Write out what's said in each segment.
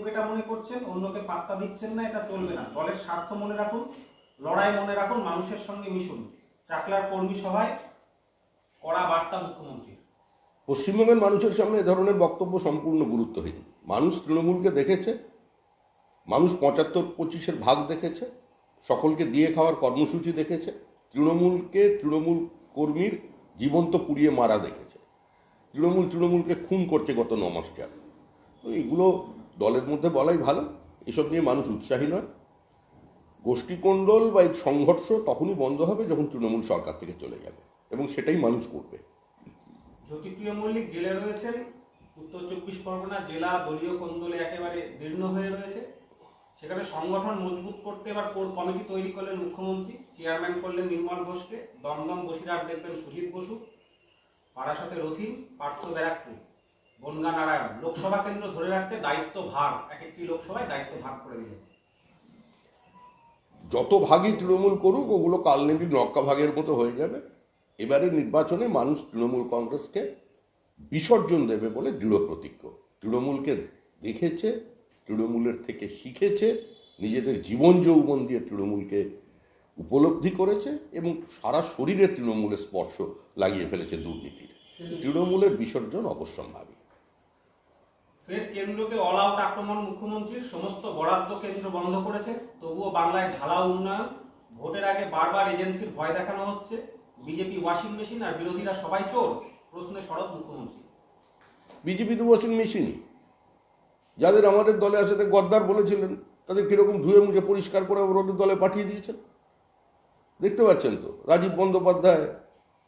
বুকেটা মনে করছেন, অন্যকে পাত্তা দিচ্ছেন না, এটা চলবে না। দলের স্বার্থ মনে রাখুন, লড়াই মনে রাখুন, মানুষের সঙ্গে মিশুন। চাকলার কর্মী সভায় কড়া বার্তা মুখ্যমন্ত্রী পশ্চিমবঙ্গের মানুষের সামনে এ ধরনের বক্তব্য সম্পূর্ণ গুরুত্বহীন। মানুষ তৃণমূলকে দেখেছে, মানুষ পঁচাত্তর পঁচিশের ভাগ দেখেছে, সকলকে দিয়ে খাওয়ার কর্মসূচি দেখেছে, তৃণমূলকে তৃণমূল কর্মীর জীবন্ত পুড়িয়ে মারা দেখেছে। তৃণমূল তৃণমূলকে খুন করছে গত ন মাস তো এগুলো দলের মধ্যে বলাই ভালো। এসব নিয়ে মানুষ উৎসাহী নয়। গোষ্ঠীকণ্ডল বা এই সংঘর্ষ তখনই বন্ধ হবে যখন তৃণমূল সরকার থেকে চলে যাবে এবং সেটাই মানুষ করবে। জ্যোতিপ্রিয় মল্লিক জেলে রয়েছেন। উত্তর চব্বিশ পরগনা জেলা দলীয় কোন্দলে একেবারে দীর্ণ হয়ে রয়েছে। সেখানে সংগঠন মজবুত করতে এবার কোর কমিটি তৈরি করলেন মুখ্যমন্ত্রী। চেয়ারম্যান করলেন নির্মল ঘোষকে। দমদম বসিরহাট দেখবেন সুজিত বসু। বারাসাতে রথিন, পার্থ ব্যারাকপুর। বনগা নারায়ণ লোকসভা কেন্দ্র ধরে রাখতে দায়িত্ব ভাগ এক একটি লোকসভায় দায়িত্ব ভাগ করে দিলেন যত ভাগই তৃণমূল করুক ওগুলো কালনেবী নক্কা ভাগের মতো হয়ে যাবে। এবারে নির্বাচনে মানুষ তৃণমূল কংগ্রেসকে বিসর্জন দেবে বলে দৃঢ় প্রতিজ্ঞ। তৃণমূলকে দেখেছে তৃণমূলের থেকে শিখেছে নিজেদের জীবন যৌবন দিয়ে তৃণমূলকে উপলব্ধি করেছে এবং সারা শরীরে তৃণমূলের স্পর্শ লাগিয়ে ফেলেছে দুর্নীতির। তৃণমূলের বিসর্জন অবশ্যম্ভাবী। ফের কেন্দ্রকে অল আউট আক্রমণ মুখ্যমন্ত্রীর সমস্ত বরাদ্দ কেন্দ্র বন্ধ করেছে। তবুও বাংলায় ঢালাও উন্নয়ন। ভোটের আগে বারবার এজেন্সির ভয় দেখানো হচ্ছে। বিজেপি ওয়াশিং মেশিন আর বিরোধীরা সবাই চোর, প্রশ্নে সরব মুখ্যমন্ত্রী। বিজেপি তো ওয়াশিং মেশিনই। যাদের আমাদের দলে আছে, তাদের গদ্দার বলেছিলেন, তাদের কীরকম ধুয়ে মুছে পরিষ্কার করে ওদের দলে পাঠিয়ে দিয়েছেন। দেখতে পাচ্ছেন তো, রাজীব বন্দ্যোপাধ্যায়,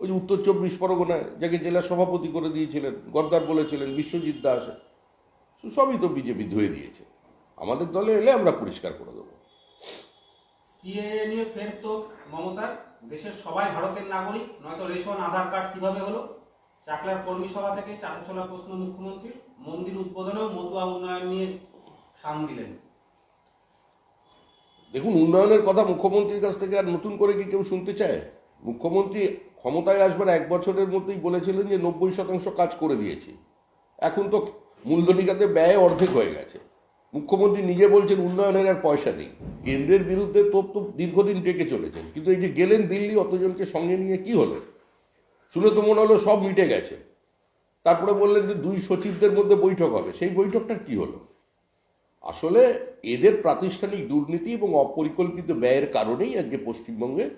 ওই যে উত্তর চব্বিশ পরগনায়, যাকে জেলা সভাপতি করে দিয়েছিলেন, গদ্দার বলেছিলেন, বিশ্বজিৎ দাস সবই তো বিজেপি ধুয়ে দিয়েছে। আমাদের দলে এলে আমরা পরিষ্কার করে দেবো। সিএএ নিয়ে ফের তো মমতার দেশের সবাই ভারতের নাগরিক নয়তো রেশন আধার কার্ড কীভাবে হলো? চাকলার কর্মী সভা থেকে প্রশ্ন মুখ্যমন্ত্রীর মন্দির উদ্বোধনেও মতুয়া উন্নয়ন নিয়ে দিলেন। দেখুন উন্নয়নের কথা মুখ্যমন্ত্রীর কাছ থেকে আর নতুন করে কি কেউ শুনতে চায়? মুখ্যমন্ত্রী ক্ষমতায় আসবার এক বছরের মধ্যেই বলেছিলেন যে নব্বই শতাংশ কাজ করে দিয়েছি। এখন তো মূলধনিকাতে ব্যয় অর্ধেক হয়ে গেছে। মুখ্যমন্ত্রী নিজে বলছেন উন্নয়নের আর পয়সা নেই। কেন্দ্রের বিরুদ্ধে তোপ তো দীর্ঘদিন ডেকে চলেছেন। কিন্তু এই যে গেলেন দিল্লি, অতজনকে সঙ্গে নিয়ে কি হলো? শুনে তো মনে হলো, সব মিটে গেছে। তারপরে বললেন যে দুই সচিবদের মধ্যে বৈঠক হবে। সেই বৈঠকটার কি হলো? আসলে এদের প্রাতিষ্ঠানিক দুর্নীতি এবং অপরিকল্পিত ব্যয়ের কারণেই আজকে পশ্চিমবঙ্গে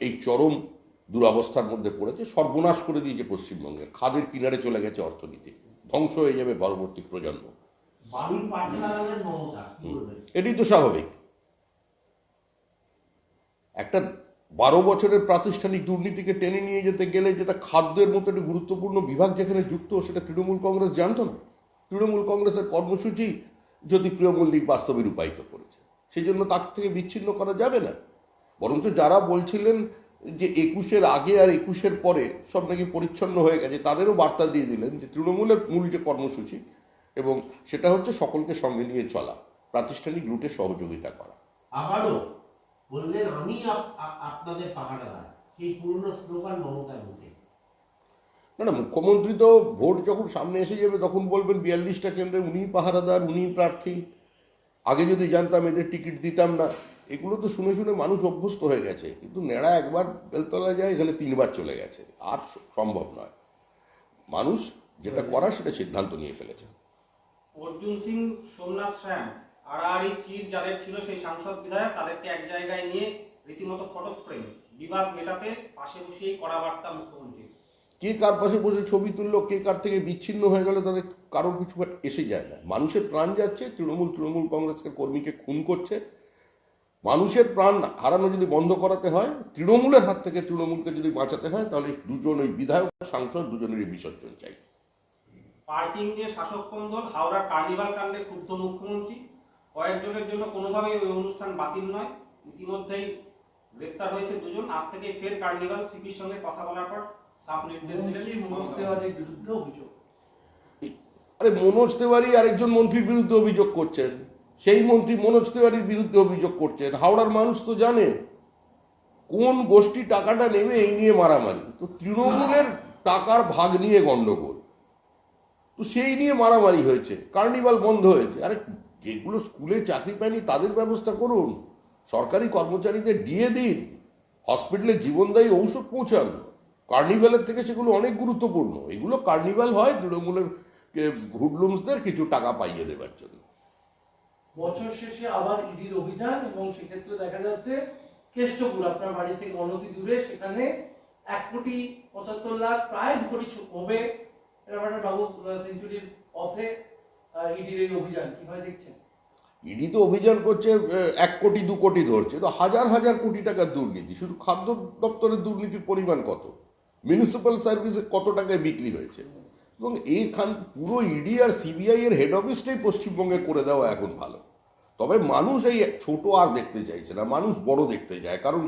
এই চরম দুরবস্থার মধ্যে পড়েছে। সর্বনাশ করে দিয়েছে পশ্চিমবঙ্গের খাদের কিনারে চলে গেছে অর্থনীতি। ধ্বংস হয়ে যাবে পরবর্তী প্রজন্ম। এটাই তো স্বাভাবিক। একটা বারো বছরের প্রাতিষ্ঠানিক দুর্নীতিকে টেনে নিয়ে যেতে গেলে যেটা খাদ্যের মতো একটা গুরুত্বপূর্ণ বিভাগ যেখানে যুক্ত সেটা তৃণমূল কংগ্রেস জানতো না। তৃণমূল কংগ্রেসের কর্মসূচি যদি প্রিয় মল্লিক বাস্তবে রূপায়িত করেছে সেই জন্য তার থেকে বিচ্ছিন্ন করা যাবে না। বরঞ্চ যারা বলছিলেন যে একুশের আগে আর একুশের পরে সব নাকি পরিচ্ছন্ন হয়ে গেছে তাদেরও বার্তা দিয়ে দিলেন যে তৃণমূলের মূল যে কর্মসূচি এবং সেটা হচ্ছে সকলকে সঙ্গে নিয়ে চলা প্রাতিষ্ঠানিক রুটে সহযোগিতা করা। আবারও বললেন আমি আপনাদের পাহাড়াদার সেই পুরনো স্লোগান মমতার মুখে। না না মুখ্যমন্ত্রী তো ভোট যখন সামনে এসে যাবে তখন বলবেন বিয়াল্লিশটা কেন্দ্রে উনিই পাহারাদার উনিই প্রার্থী। আগে যদি জানতাম এদের টিকিট দিতাম না। এগুলো তো শুনে শুনে মানুষ অভ্যস্ত হয়ে গেছে। কিন্তু নেড়া একবার বেলতলায় যায় এখানে তিনবার চলে গেছে। আর সম্ভব নয়। মানুষ যেটা করার সেটা সিদ্ধান্ত নিয়ে ফেলেছে। অর্জুন সিং সোমনাথ শ্যাম আড়াআড়ি চির যাদের ছিল সেই সাংসদ বিধায়ক তাদেরকে এক জায়গায় নিয়ে রীতিমতো ফটো ফ্রেম বিবাদ মেটাতে পাশে বসিয়েই কড়া বার্তা মুখ্যমন্ত্রী। কে কার পাশে বসে ছবি তুললো কে কার থেকে বিচ্ছিন্ন হয়ে গেল তাদের কারোর কিছু এসে যায় না। মানুষের প্রাণ যাচ্ছে তৃণমূল তৃণমূল কংগ্রেসকে কর্মীকে খুন করছে মানুষের প্রাণ হারানো যদি বন্ধ করাতে হয় তৃণমূলের হাত থেকে তৃণমূলকে যদি বাঁচাতে হয় তাহলে দুজন ওই বিধায়ক সাংসদ দুজনেরই বিসর্জন চাই। পার্কিং নিয়ে শাসক কন্দল হাওড়ার কার্নিভাল কাণ্ডে ক্ষুব্ধ মুখ্যমন্ত্রী। কয়েকজনের জন্য কোনোভাবেই ওই অনুষ্ঠান বাতিল নয়। ইতিমধ্যেই গ্রেপ্তার হয়েছে দুজন। আজ থেকে ফের কার্নিভাল সিপির সঙ্গে কথা বলার পর সাফ নির্দেশ দিলেন মনোজ তেওয়ারির বিরুদ্ধে অভিযোগ। আরে মনোজ তিওয়ারি আরেকজন মন্ত্রীর বিরুদ্ধে অভিযোগ করছেন। সেই মন্ত্রী মনোজ তিওয়ারির বিরুদ্ধে অভিযোগ করছেন। হাওড়ার মানুষ তো জানে কোন গোষ্ঠী টাকাটা নেবে এই নিয়ে মারামারি। তো তৃণমূলের টাকার ভাগ নিয়ে গন্ডগোল তো সেই নিয়ে মারামারি হয়েছে, কার্নিভাল বন্ধ হয়েছে। আরে যেগুলো স্কুলে চাকরি পায়নি তাদের ব্যবস্থা করুন। সরকারি কর্মচারীদের দিয়ে দিন। হসপিটালে জীবনদায়ী ঔষধ পৌঁছান। কার্নিভালের থেকে সেগুলো অনেক গুরুত্বপূর্ণ। এগুলো কার্নিভাল হয় তৃণমূলের হুডলুমসদের কিছু টাকা পাইয়ে দেবার জন্য। বছর শেষে আবার ইডির অভিযান এবং সেক্ষেত্রে দেখা যাচ্ছে কেষ্টপুর, আপনার বাড়ি থেকে অনতি দূরে, সেখানে এক কোটি পঁচাত্তর লাখ, প্রায় দু হবে। এরকম ডবল সেঞ্চুরির পথে ইডির এই অভিযান, কীভাবে দেখছেন? ইডি তো অভিযান করছে এক কোটি, দু কোটি ধরছে, তো হাজার হাজার কোটি টাকার দুর্নীতি, শুধু খাদ্য দপ্তরের দুর্নীতির পরিমাণ কত? মিউনিসিপ্যাল সার্ভিসে কত টাকায় বিক্রি হয়েছে? এবং এইখান, পুরো ইডি আর সিবিআই এর হেড অফিসটাই পশ্চিমবঙ্গে করে দেওয়া এখন ভালো। তবে মানুষ এই ছোট আর দেখতে চাইছে না মানুষ বড় দেখতে চায়। কারণ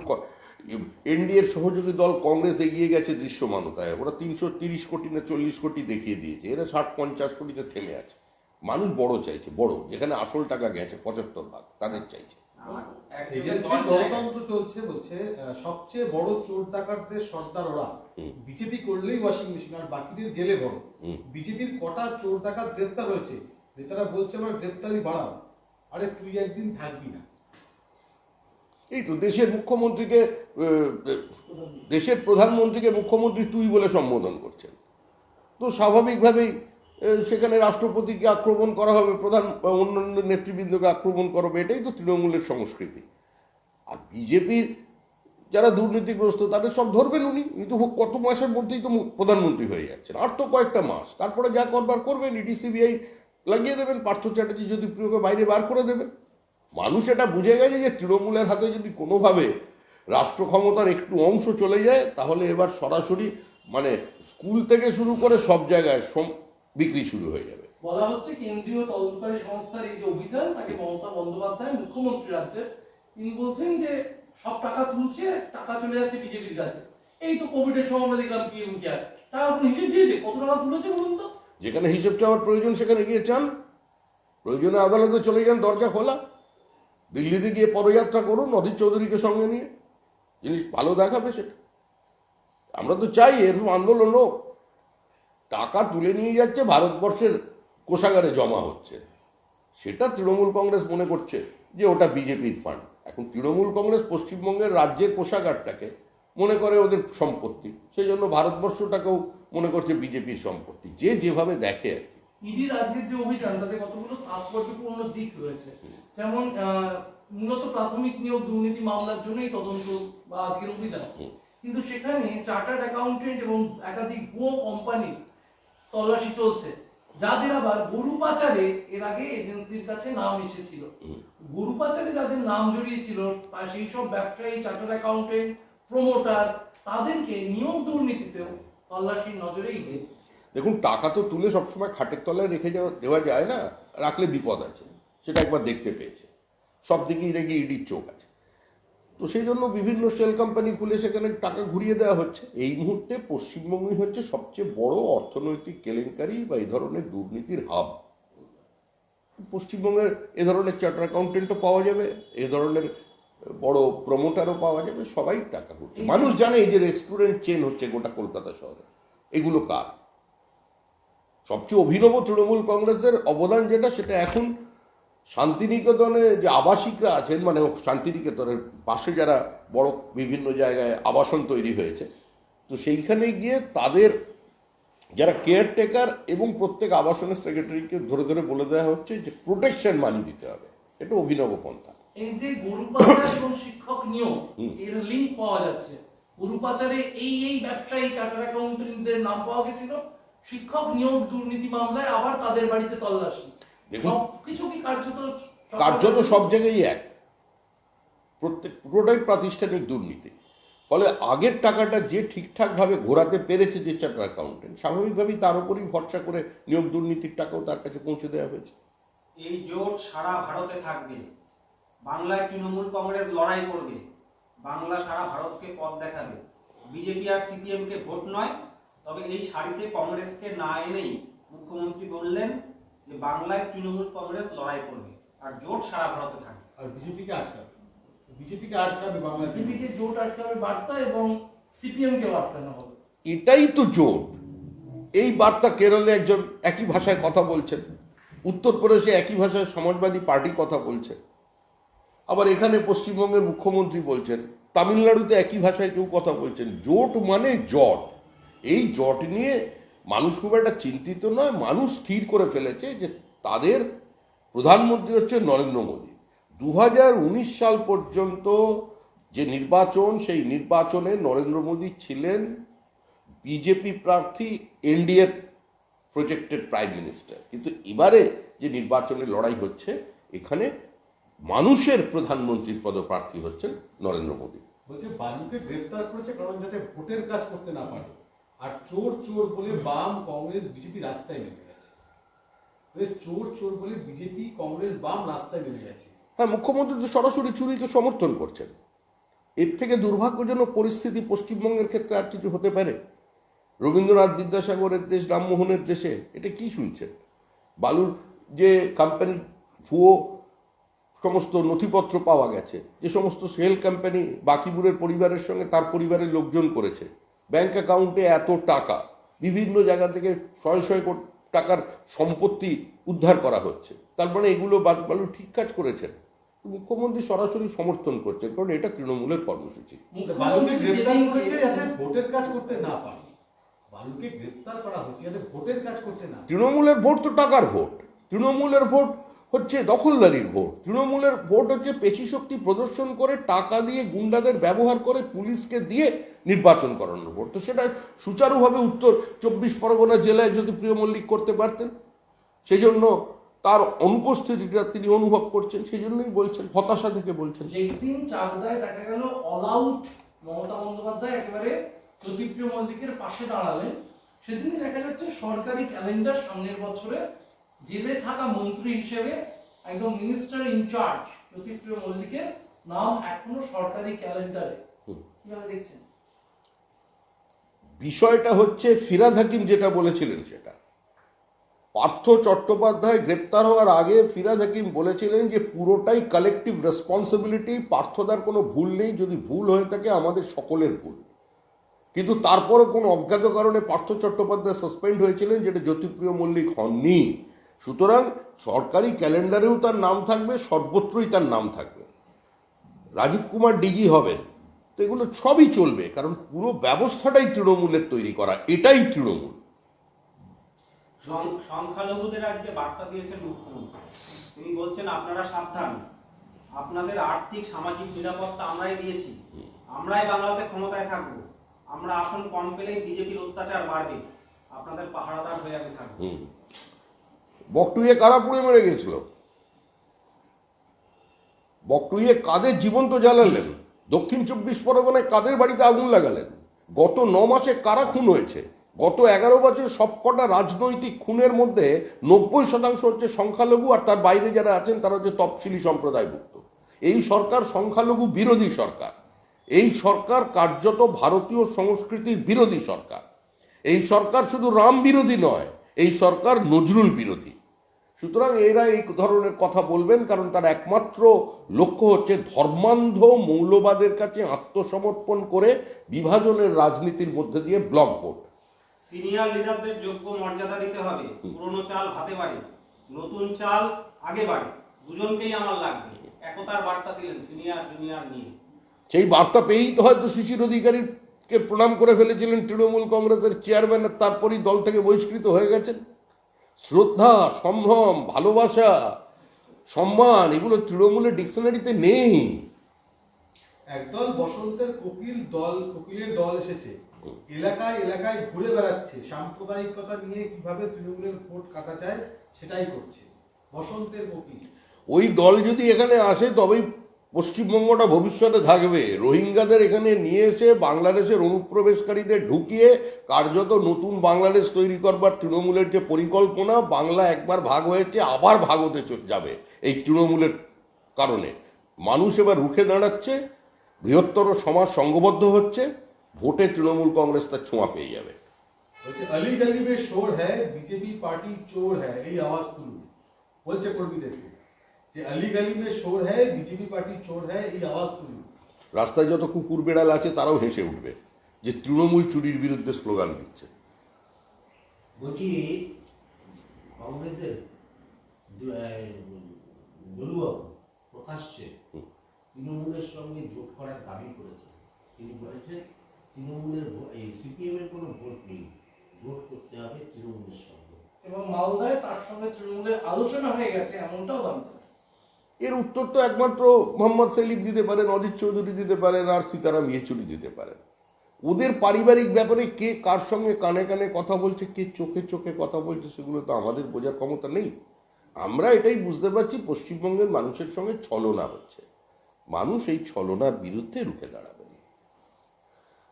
এনডিএর সহযোগী দল কংগ্রেস এগিয়ে গেছে দৃশ্যমানতায়। ওরা তিনশো তিরিশ কোটি না চল্লিশ কোটি দেখিয়ে দিয়েছে। এরা ষাট পঞ্চাশ কোটিতে থেমে আছে। মানুষ বড় চাইছে বড়। যেখানে আসল টাকা গেছে পঁচাত্তর ভাগ তাদের চাইছে। গণতন্ত্র চলছে বলছে সবচেয়ে বড় চোর ডাকাতদের সর্দার ওরা। বিজেপি করলেই ওয়াশিং মেশিন আর বাকিদের জেলে বড় বিজেপির কটা চোর ডাকাত গ্রেপ্তার হয়েছে? নেতারা বলছে আমার গ্রেপ্তারি বাড়াও আরে তুই একদিন থাকবি না। এই তো দেশের মুখ্যমন্ত্রীকে দেশের প্রধানমন্ত্রীকে মুখ্যমন্ত্রী তুই বলে সম্বোধন করছেন। তো স্বাভাবিকভাবেই সেখানে রাষ্ট্রপতিকে আক্রমণ করা হবে, প্রধান, অন্যান্য নেতৃবৃন্দকে আক্রমণ করা হবে, এটাই তো তৃণমূলের সংস্কৃতি। আর বিজেপির যারা দুর্নীতিগ্রস্ত, তাদের সব ধরবেন উনি। উনি তো কত মাসের মধ্যেই তো প্রধানমন্ত্রী হয়ে যাচ্ছেন। আর তো কয়েকটা মাস। তারপরে যা করবার করবেন, ইডি, সিবিআই লাগিয়ে দেবেন, পার্থ চ্যাটার্জি যদি প্রিয়কে বাইরে বার করে দেবেন। মানুষ এটা বুঝে গেছে যে তৃণমূলের হাতে যদি কোনোভাবে রাষ্ট্র ক্ষমতার একটু অংশ চলে যায়, তাহলে এবার সরাসরি মানে স্কুল থেকে শুরু করে সব জায়গায় বিক্রি শুরু হয়ে যাবে। বলা হচ্ছে কেন্দ্রীয় তদন্তকারী সংস্থার এই যে অভিযান, তাকে মমতা বন্দ্যোপাধ্যায়, মুখ্যমন্ত্রী রাজ্যের, তিনি বলছেন যে সব টাকা তুলছে, টাকা চলে যাচ্ছে বিজেপির কাছে। এই তো কোভিডের সময় আমরা দেখলাম পিএম কেয়ার আপনি হিসেব দিয়েছে। কত টাকা তুলেছে বলুন তো? যেখানে হিসেব চাওয়ার প্রয়োজন, সেখানে গিয়ে চান। প্রয়োজনে আদালতে চলে যান, দরজা খোলা। দিল্লিতে গিয়ে পদযাত্রা করুন, অধীর চৌধুরীকে সঙ্গে নিয়ে। জিনিস ভালো দেখাবে সেটা। আমরা তো চাই, এরকম আন্দোলন হোক। টাকা তুলে নিয়ে যাচ্ছে, ভারতবর্ষের কোষাগারে জমা হচ্ছে। সেটা তৃণমূল কংগ্রেস মনে করছে যে ওটা বিজেপির ফান্ড এখন তৃণমূল কংগ্রেস পশ্চিমবঙ্গের রাজ্যের কোষাগারটাকে মনে করে ওদের সম্পত্তি। সেই জন্য ভারতবর্ষটাকেও মনে করছে বিজেপির সম্পত্তি। যে যেভাবে দেখে আর কি। ইডির আজকের যে অভিযান তাতে কতগুলো তাৎপর্যপূর্ণ দিক রয়েছে। যেমন মূলত প্রাথমিক নিয়োগ দুর্নীতি মামলার জন্যই তদন্ত বা আজকের অভিযান। কিন্তু সেখানে চার্টার্ড অ্যাকাউন্টেন্ট এবং একাধিক ভুয়ো কোম্পানি তল্লাশি চলছে। যাদের আবার গরু পাচারে এর আগে এজেন্সির কাছে নাম এসেছিল। গরু পাচারে যাদের নাম জড়িয়েছিল সেই সব ব্যবসায়ী চার্টার্ড অ্যাকাউন্টেন্ট প্রমোটার তাদেরকে নিয়োগ দুর্নীতিতেও তল্লাশির দেখুন, টাকা তো তুলে সবসময় খাটের তলায় রেখে দেওয়া যায় না, রাখলে বিপদ আছে, সেটা একবার দেখতে পেয়েছে। সব দিকেই রেগে ইডির চোখ আছে। তো সেই জন্য বিভিন্ন সেল কোম্পানি খুলে সেখানে টাকা ঘুরিয়ে দেওয়া হচ্ছে। এই মুহূর্তে পশ্চিমবঙ্গই হচ্ছে সবচেয়ে বড় অর্থনৈতিক কেলেঙ্কারি বা এই ধরনের দুর্নীতির হাব। পশ্চিমবঙ্গের এ ধরনের চার্টার অ্যাকাউন্টেন্টও পাওয়া যাবে, এ ধরনের বড় প্রমোটারও পাওয়া যাবে সবাই টাকা ঘুরছে মানুষ জানে এই যে রেস্টুরেন্ট চেন হচ্ছে গোটা কলকাতা শহরে। এগুলো কার? সবচেয়ে অভিনব তৃণমূল কংগ্রেসের অবদান যেটা সেটা এখন শান্তিনিকেতনে যে আবাসিকরা আছেন মানে শান্তিনিকেতনের পাশে যারা বড় বিভিন্ন জায়গায় আবাসন তৈরি হয়েছে তো সেইখানে গিয়ে তাদের যারা কেয়ারটেকার এবং প্রত্যেক আবাসনের সেক্রেটারিকে ধরে ধরে বলে দেওয়া হচ্ছে যে প্রোটেকশন মানি দিতে হবে। এটা অভিনব পন্থা। এই যে গরু পাচার এবং শিক্ষক নিয়োগ এর লিঙ্ক পাওয়া যাচ্ছে। গরু পাচারে এই এই ব্যবসায়ী চার্টার অ্যাকাউন্টেন্টদের নাম পাওয়া গেছিল। শিক্ষক নিয়োগ দুর্নীতি মামলায় আবার তাদের বাড়িতে তল্লাশি। দেখুন- কিছু কি কার্যত কার্যত সব জায়গায় এক। প্রত্যেক পুরোটাই প্রাতিষ্ঠানিক দুর্নীতি। ফলে আগের টাকাটা যে ঠিকঠাকভাবে ঘোরাতে পেরেছে যে চার্টার অ্যাকাউন্টেন্ট স্বাভাবিকভাবেই তার উপরই ভরসা করে নিয়োগ দুর্নীতির টাকাও তার কাছে পৌঁছে দেওয়া হয়েছে। এই জোট সারা ভারতে থাকবে। বাংলায় তৃণমূল কংগ্রেস লড়াই করবে। বাংলা সারা ভারতকে পথ দেখাবে। বিজেপি আর সিপিএম কে ভোট নয় তবে এই সারিতে কংগ্রেসকে না এনেই মুখ্যমন্ত্রী বললেন যে বাংলায় তৃণমূল কংগ্রেস লড়াই করবে। আর জোট সারা ভারতে থাকবে। আর বিজেপিকে আটকাবে। বিজেপিকে আটকাবে বাংলা বিজেপিকে জোট আটকাবে বার্তা এবং সিপিএম কে আটকানো হবে। এটাই তো জোট। এই বার্তা কেরলে একজন একই ভাষায় কথা বলছেন। উত্তরপ্রদেশে একই ভাষায় সমাজবাদী পার্টি কথা বলছে আবার এখানে পশ্চিমবঙ্গের মুখ্যমন্ত্রী বলছেন, তামিলনাড়ুতে একই ভাষায় কেউ কথা বলছেন, জোট মানে জট। এই জট নিয়ে মানুষ খুব একটা চিন্তিত নয়, মানুষ স্থির করে ফেলেছে যে তাদের প্রধানমন্ত্রী হচ্ছে নরেন্দ্র মোদী। দু হাজার উনিশ সাল পর্যন্ত যে নির্বাচন, সেই নির্বাচনে নরেন্দ্র মোদী ছিলেন বিজেপি প্রার্থী এনডিএর প্রজেক্টেড প্রাইম মিনিস্টার কিন্তু এবারে যে নির্বাচনে লড়াই হচ্ছে, এখানে মানুষের প্রধানমন্ত্রীর পদপ্রার্থী হচ্ছেন নরেন্দ্র মোদী। বলছে বালুকে গ্রেফতার করেছে কারণ যাতে ভোটের কাজ করতে না পারে। আর চোর চোর বলে বাম কংগ্রেস বিজেপি রাস্তায় নেমে গেছে। চোর চোর বলে বিজেপি কংগ্রেস বাম রাস্তায় নেমে গেছে। হ্যাঁ মুখ্যমন্ত্রী তো সরাসরি চুরিকে সমর্থন করছেন। এর থেকে দুর্ভাগ্যজনক পরিস্থিতি পশ্চিমবঙ্গের ক্ষেত্রে আর কিছু হতে পারে? রবীন্দ্রনাথ বিদ্যাসাগরের দেশ রামমোহনের দেশে এটা কি শুনছেন? বালুর যে কোম্পানি ভুয়ো সমস্ত নথিপত্র পাওয়া গেছে। যে সমস্ত সেল কোম্পানি বাকিবুরের পরিবারের সঙ্গে তার পরিবারের লোকজন করেছে। ব্যাংক অ্যাকাউন্টে এত টাকা। বিভিন্ন জায়গা থেকে শয়ে শয়ে টাকার সম্পত্তি উদ্ধার করা হচ্ছে। তার মানে এগুলো বাদ বালু ঠিক কাজ করেছেন। মুখ্যমন্ত্রী সরাসরি সমর্থন করছেন কারণ এটা তৃণমূলের কর্মসূচি। তৃণমূলের ভোট তো টাকার ভোট। তৃণমূলের ভোট হচ্ছে দখলদারির ভোট। তৃণমূলের ভোট হচ্ছে পেশি শক্তি প্রদর্শন করে, টাকা দিয়ে গুন্ডাদের ব্যবহার করে, পুলিশকে দিয়ে নির্বাচন করানোর ভোট। তো সেটা সুচারুভাবে উত্তর চব্বিশ পরগনা জেলায় যদি প্রিয় মল্লিক করতে পারতেন সেই জন্য তার অনুপস্থিতিটা তিনি অনুভব করছেন সেই জন্যই বলছেন, হতাশা থেকে বলছেন। যেদিন চাকদায় দেখা গেল অল আউট মমতা বন্দ্যোপাধ্যায় একেবারে জ্যোতিপ্রিয় মল্লিকের পাশে দাঁড়ালেন, সেদিনই দেখা যাচ্ছে সরকারি ক্যালেন্ডার সামনের বছরে জেলে থাকা মন্ত্রী হিসেবে একদম মিনিস্টার ইনচার্জ জ্যোতিপ্রিয় মল্লিকের নাম এখনও সরকারি ক্যালেন্ডারে কীভাবে দেখছেন? বিষয়টা হচ্ছে ফিরাদ হাকিম যেটা বলেছিলেন সেটা। পার্থ চট্টোপাধ্যায় গ্রেপ্তার হওয়ার আগে ফিরাদ হাকিম বলেছিলেন যে পুরোটাই কালেকটিভ রেসপন্সিবিলিটি পার্থদার কোনো ভুল নেই যদি ভুল হয়ে থাকে আমাদের সকলের ভুল। কিন্তু তারপরও কোনো অজ্ঞাত কারণে পার্থ চট্টোপাধ্যায় সাসপেন্ড হয়েছিলেন যেটা জ্যোতিপ্রিয় মল্লিক হননি। সুতরাং সরকারি ক্যালেন্ডারেও তার নাম থাকবে সর্বত্রই তার নাম থাকবে। রাজীব কুমার ডিজি হবেন তো এগুলো সবই চলবে কারণ পুরো ব্যবস্থাটাই তৃণমূলের তৈরি করা এটাই তৃণমূল। সংখ্যালঘুদের আজকে বার্তা দিয়েছেন মুখ্যমন্ত্রী। তিনি বলছেন আপনারা সাবধান। আপনাদের আর্থিক সামাজিক নিরাপত্তা আমরাই দিয়েছি। আমরাই বাংলাতে ক্ষমতায় থাকব। আমরা আসন কম পেলেই বিজেপির অত্যাচার বাড়বে। আপনাদের পাহারাদার হয়ে আমি থাকব। বকটুইয়ে কারা পুড়ে মেরে গেছিল? বকটুইয়ে কাদের জীবন্ত জ্বালালেন? দক্ষিণ চব্বিশ পরগনায় কাদের বাড়িতে আগুন লাগালেন? গত ন মাসে কারা খুন হয়েছে? গত এগারো বছর সবকটা রাজনৈতিক খুনের মধ্যে নব্বই শতাংশ হচ্ছে সংখ্যালঘু আর তার বাইরে যারা আছেন তারা হচ্ছে তফসিলি সম্প্রদায়ভুক্ত। এই সরকার সংখ্যালঘু বিরোধী সরকার। এই সরকার কার্যত ভারতীয় সংস্কৃতির বিরোধী সরকার। এই সরকার শুধু রাম বিরোধী নয়, এই সরকার নজরুল বিরোধী। সুতরাং এরা এই ধরনের কথা বলবেন কারণ তার একমাত্র লক্ষ্য হচ্ছে ধর্মান্ধ মৌলবাদের কাছে আত্মসমর্পণ করে বিভাজনের রাজনীতির মধ্যে দিয়ে ব্লক ভোট। সিনিয়র লিডারদের যোগ্য মর্যাদা দিতে হবে। পুরনো চাল ভাতে বাড়ে। নতুন চাল আগে বাড়ে। দুজনকেই আমার লাগবে। একতার বার্তা দিলেন সিনিয়র জুনিয়র নিয়ে। সেই বার্তা পেয়েই তো হয়তো শিশির অধিকারীকে প্রণাম করে ফেলেছিলেন তৃণমূল কংগ্রেসের চেয়ারম্যান তারপরই দল থেকে বহিষ্কৃত হয়ে গেছেন। শ্রদ্ধা সম্ভ্রম ভালোবাসা সম্মান এগুলো তৃণমূলের ডিকশনারিতে নেই। একদল বসন্তের কোকিল দল কোকিলের দল এসেছে। এলাকায় এলাকায় ঘুরে বেড়াচ্ছে। সাম্প্রদায়িকতা নিয়ে কীভাবে তৃণমূলের ভোট কাটা যায় সেটাই করছে বসন্তের কোকিল। ওই দল যদি এখানে আসে তবেই পশ্চিমবঙ্গটা ভবিষ্যতে থাকবে। রোহিঙ্গাদের এখানে নিয়ে এসে বাংলাদেশের অনুপ্রবেশকারীদের ঢুকিয়ে কার্যত নতুন বাংলাদেশ তৈরি করবার তৃণমূলের যে পরিকল্পনা, বাংলা একবার ভাগ হয়েছে, আবার ভাগ হতে যাবে এই তৃণমূলের কারণে। মানুষ এবার রুখে দাঁড়াচ্ছে, বৃহত্তর সমাজ সংঘবদ্ধ হচ্ছে, ভোটে তৃণমূল কংগ্রেস তার ছোঁয়া পেয়ে যাবে। বিজেপি চোর হ্যাঁ এই আওয়াজ বলছে যে আলী গলি হ্যায় বিজেপি পার্টি চোর হ্যায় এই আওয়াজ তুলি। রাস্তায় যত কুকুর বেড়াল আছে তারাও হেসে উঠবে যে তৃণমূল চুরির বিরুদ্ধে স্লোগান দিচ্ছে। বলছি প্রকাশ্যে তৃণমূলের সঙ্গে যোগ করার দাবি করেছে। তিনি বলেছেন তৃণমূলের এই সিপিএমের কোনো ভোট নেই। ভোট করতে হবে তৃণমূলের সঙ্গে। এবং মালদায় তার সঙ্গে তৃণমূলের আলোচনা হয়ে গেছে এমনটাও দাবি এর উত্তর তো একমাত্র মোহাম্মদ সেলিম দিতে পারেন অজিত চৌধুরী দিতে পারেন আর সীতারাম ইয়েচুরি দিতে পারেন। ওদের পারিবারিক ব্যাপারে কে কার সঙ্গে কানে কানে কথা বলছে কে চোখে চোখে কথা বলছে সেগুলো তো আমাদের বোঝার ক্ষমতা নেই। আমরা এটাই বুঝতে পারছি পশ্চিমবঙ্গের মানুষের সঙ্গে ছলনা হচ্ছে। মানুষ এই ছলনার বিরুদ্ধে রুখে দাঁড়াবেন।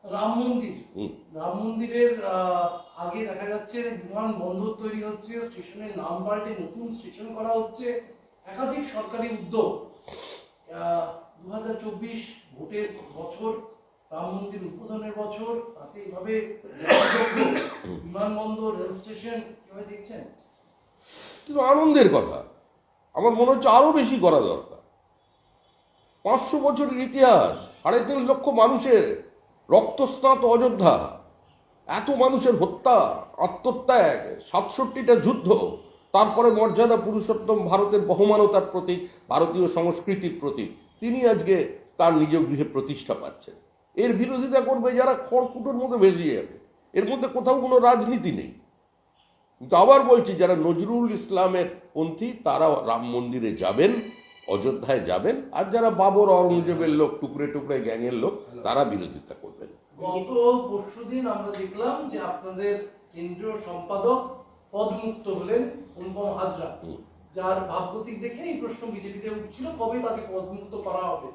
রাম মন্দির। রাম মন্দিরের আগে দেখা যাচ্ছে বিমান বন্দর তৈরি হচ্ছে স্টেশনের নাম পাল্টে নতুন স্টেশন করা হচ্ছে। একাধিক সরকারি উদ্যোগ দু হাজার চব্বিশ ভোটের বছর, রাম মন্দির উদ্বোধনের বছর, তাতে এইভাবে বিমানবন্দর, রেল স্টেশন কীভাবে দেখছেন? কিন্তু আনন্দের কথা, আমার মনে হচ্ছে আরও বেশি করা দরকার। পাঁচশো বছরের ইতিহাস, সাড়ে তিন লক্ষ মানুষের রক্তস্নাত অযোধ্যা, এত মানুষের হত্যা, আত্মত্যাগ, সাতষট্টিটা যুদ্ধ তারপরে মর্যাদা পুরুষোত্তম ভারতের বহমানতার প্রতীক, ভারতীয় সংস্কৃতির প্রতীক। তিনি আজকে তার নিজ গৃহে প্রতিষ্ঠা পাচ্ছেন। এর বিরোধিতা করবে যারা খড়কুটোর মধ্যে ভেসে যাবে। এর মধ্যে কোথাও কোনো রাজনীতি নেই। কিন্তু আবার বলছি, যারা নজরুল ইসলামের পন্থী তারা রাম মন্দিরে যাবেন, অযোধ্যায় যাবেন, আর যারা বাবর অরঙ্গজেবের লোক, টুকরে টুকরে গ্যাংয়ের লোক, তারা বিরোধিতা করবেন। গত পরশুদিন আমরা দেখলাম যে আপনাদের কেন্দ্রীয় সম্পাদক পদমুক্ত হলেন অনুপম হাজরা যার ভাবগতিক দেখে এই প্রশ্ন বিজেপিতে উঠছিল কবে তাকে পদমুক্ত করা হবে?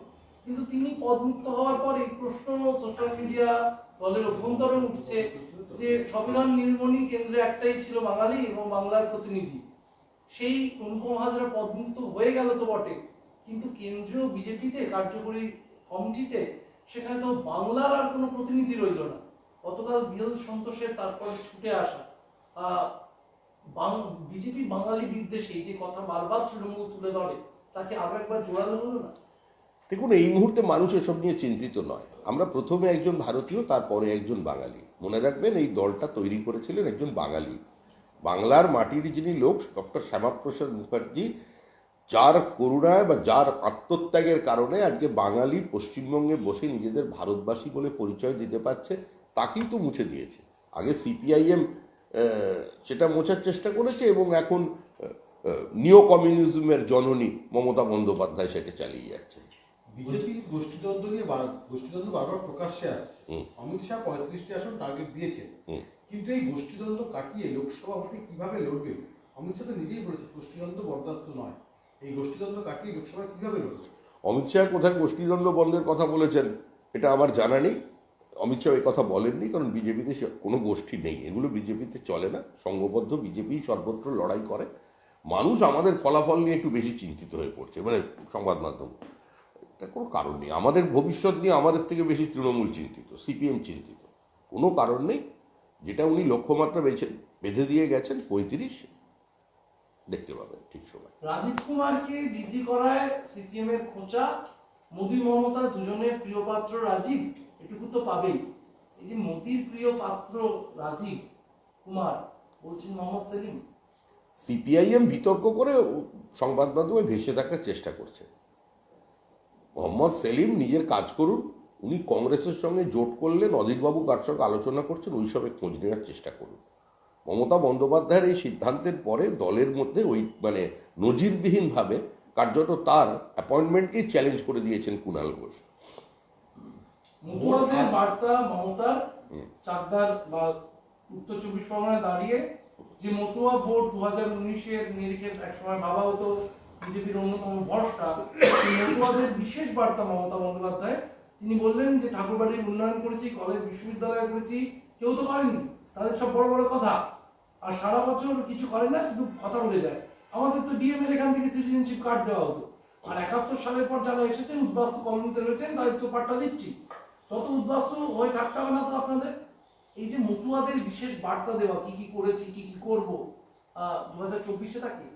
কিন্তু তিনি পদমুক্ত হওয়ার পর এই প্রশ্ন সোশ্যাল মিডিয়া দলের অভ্যন্তরে উঠছে যে সংবিধান নির্মণী কেন্দ্রে একটাই ছিল বাঙালি এবং বাংলার প্রতিনিধি। সেই অনুপম হাজরা পদমুক্ত হয়ে গেল তো বটে। কিন্তু কেন্দ্রীয় বিজেপিতে কার্যকরী কমিটিতে সেখানে তো বাংলার আর কোনো প্রতিনিধি রইল না। গতকাল বিএল সন্তোষের তারপরে ছুটে আসা বিজেপি বাঙালি বিদ্বেষে যে কথা বারবার তৃণমূল তুলে ধরে, তাকে আরও একবার জোরালো হলো না? দেখুন, এই মুহূর্তে মানুষ এসব নিয়ে চিন্তিত নয়। আমরা প্রথমে একজন ভারতীয়, তারপরে একজন বাঙালি। মনে রাখবেন, এই দলটা তৈরি করেছিলেন একজন বাঙালি। বাংলার মাটির যিনি লোক, ডক্টর শ্যামাপ্রসাদ মুখার্জি, যার করুণায় বা যার আত্মত্যাগের কারণে আজকে বাঙালি পশ্চিমবঙ্গে বসে নিজেদের ভারতবাসী বলে পরিচয় দিতে পারছে, তাকেই তো মুছে দিয়েছে। আগে সিপিআইএম সেটা মোছার চেষ্টা করেছে এবং এখন নিও কমিউনিজমের জননী মমতা বন্দ্যোপাধ্যায় সেটা চালিয়ে যাচ্ছে। বিজেপি গোষ্ঠীদ্বন্দ্ব নিয়ে গোষ্ঠীদ্বন্দ্ব বারবার প্রকাশ্যে আসছে। অমিত শাহ পঁয়ত্রিশটি আসন টার্গেট দিয়েছে কিন্তু এই গোষ্ঠীদ্বন্দ্ব কাটিয়ে লোকসভা ভোটে কীভাবে লড়বে? অমিত শাহ তো নিজেই বলেছে গোষ্ঠীদ্বন্দ্ব বরদাস্ত নয়। এই গোষ্ঠীদ্বন্দ্ব কাটিয়ে লোকসভা কীভাবে লড়বে? অমিত শাহ কোথায় গোষ্ঠীদ্বন্দ্ব বন্ধের কথা বলেছেন এটা আমার জানা নেই। অমিত শাহ এই কথা বলেননি, কারণ বিজেপিতে কোনো গোষ্ঠী নেই। এগুলো বিজেপিতে চলে না, সংঘবদ্ধ বিজেপি সর্বত্র লড়াই করে। মানুষ আমাদের ফলাফল নিয়ে একটু বেশি চিন্তিত হয়ে পড়ছে মানে সংবাদ মাধ্যম। এটা কোনো কারণ নেই। আমাদের ভবিষ্যৎ নিয়ে আমাদের থেকে বেশি তৃণমূল চিন্তিত, সিপিএম চিন্তিত। কোনো কারণ নেই। যেটা উনি লক্ষ্যমাত্রা বেছে, বেঁধে দিয়ে গেছেন, পঁয়ত্রিশ, দেখতে পাবেন ঠিক সময়। রাজীব কুমারকে ডিজি করায় সিপিএম এর খোঁচা। মোদী মমতা দুজনের প্রিয় পাত্র রাজীব। এটুকু তো পাবেই। এই যে মোদির প্রিয় পাত্র রাজীব কুমার বলছেন মোহাম্মদ সেলিম। সিপিআইএম বিতর্ক করে সংবাদ মাধ্যমে ভেসে থাকার চেষ্টা করছে। মোহাম্মদ সেলিম নিজের কাজ করুন, উনি কংগ্রেসের সঙ্গে জোট করলেন অজিতবাবু কার সঙ্গে আলোচনা করছেন ওই সবে খোঁজ নেওয়ার চেষ্টা করুন। মমতা বন্দ্যোপাধ্যায়ের এই সিদ্ধান্তের পরে দলের মধ্যে ওই মানে নজিরবিহীনভাবে কার্যত তার অ্যাপয়েন্টমেন্টকেই চ্যালেঞ্জ করে দিয়েছেন কুণাল ঘোষ। মুখোপাধ্যায়ের বার্তা মমতার চাকদার বা উত্তর চব্বিশ পরগনায় দাঁড়িয়ে যে মতুয়া ভোট দু হাজার উনিশের নিরিখে একসময় ভাবা হতো বিজেপির অন্যতম ভরসা মতুয়াদের বিশেষ বার্তা মমতা বন্দ্যোপাধ্যায়। তিনি বললেন যে ঠাকুরবাড়ির উন্নয়ন করেছি কলেজ বিশ্ববিদ্যালয় করেছি কেউ তো করেনি। তাদের সব বড় বড় কথা। আর সারা বছর কিছু করে না শুধু কথা বলে যায়। আমাদের তো ডিএম এর এখান থেকে সিটিজেনশিপ কার্ড দেওয়া হতো। আর একাত্তর সালের পর যারা এসেছেন উদ্বাস্তু কলোনিতে রয়েছেন তাদের তো পাট্টা দিচ্ছি। যত উদ্বাস্তু হয়ে থাকতে হবে না তো আপনাদের? এই যে মতুয়াদের বিশেষ বার্তা দেওয়া, কি কি করেছি, কি কি করব দু হাজার চব্বিশে থাকে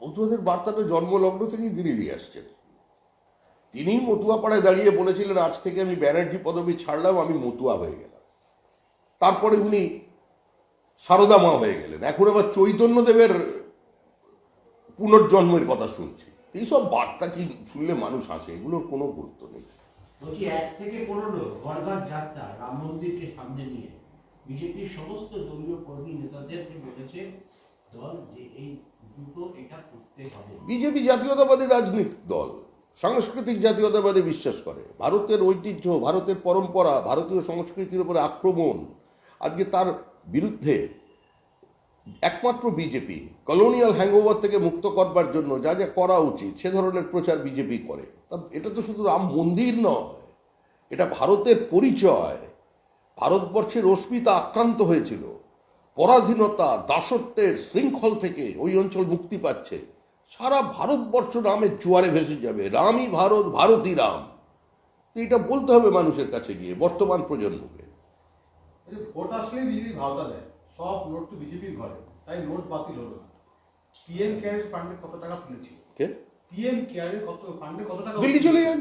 মতুয়াদের বার্তাটা জন্মলগ্ন থেকেই তিনি দিয়ে আসছেন। তিনিই মতুয়াপাড়ায় দাঁড়িয়ে বলেছিলেন, আজ থেকে আমি ব্যানার্জি পদবি ছাড়লাম, আমি মতুয়া হয়ে গেলাম। তারপরে উনি সারদা মা হয়ে গেলেন। এখন আবার চৈতন্যদেবের পুনর্জন্মের কথা শুনছি। এইসব বার্তা কি শুনলে মানুষ হাসে? এগুলোর কোনো গুরুত্ব নেই। বলছি, এক থেকে পনেরো যাত্রা, রাম মন্দিরকে সামনে নিয়ে। বিজেপির সমস্ত দলীয় কর্মী নেতাদেরকে বলেছে দল যে এই বিজেপি জাতীয়তাবাদী রাজনৈতিক দল, সাংস্কৃতিক জাতীয়তাবাদে বিশ্বাস করে। ভারতের ঐতিহ্য, ভারতের পরম্পরা, ভারতীয় সংস্কৃতির উপরে আক্রমণ, আজকে তার বিরুদ্ধে একমাত্র বিজেপি কলোনিয়াল হ্যাংওভার থেকে মুক্ত করবার জন্য যা যা করা উচিত, সে ধরনের প্রচার বিজেপি করে। তা এটা তো শুধু রাম মন্দির নয়, এটা ভারতের পরিচয়। ভারতবর্ষের অস্মিতা আক্রান্ত হয়েছিল। পরাধীনতা, দাসত্বের শৃঙ্খল থেকে ওই অঞ্চল মুক্তি পাচ্ছে। সারা ভারতবর্ষ রামের জোয়ারে ভেসে যাবে। রামই ভারত, ভারতই রাম। এটা বলতে হবে মানুষের কাছে গিয়ে, বর্তমান প্রজন্মকে। ভোট বিজেপি ভাওতা দেয়। সব নোট তো বিজেপির ঘরে তাই নোট বাতিল হলো না। পিএম কেয়ারের ফান্ডে কত টাকা তুলেছিল? কে? পিএম কেয়ারের কত ফান্ডে কত টাকা দিল্লি চলে যান।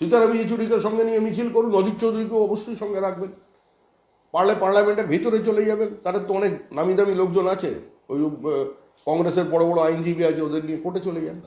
সীতারাম ইয়েচুরিকে সঙ্গে নিয়ে মিছিল করুন অজিত চৌধুরীকেও অবশ্যই সঙ্গে রাখবেন। পারলে পার্লামেন্টের ভিতরে চলে যাবেন। তাদের তো অনেক নামি দামি লোকজন আছে। ওই কংগ্রেসের বড় বড় আইনজীবী আছে ওদের নিয়ে কোর্টে চলে যান।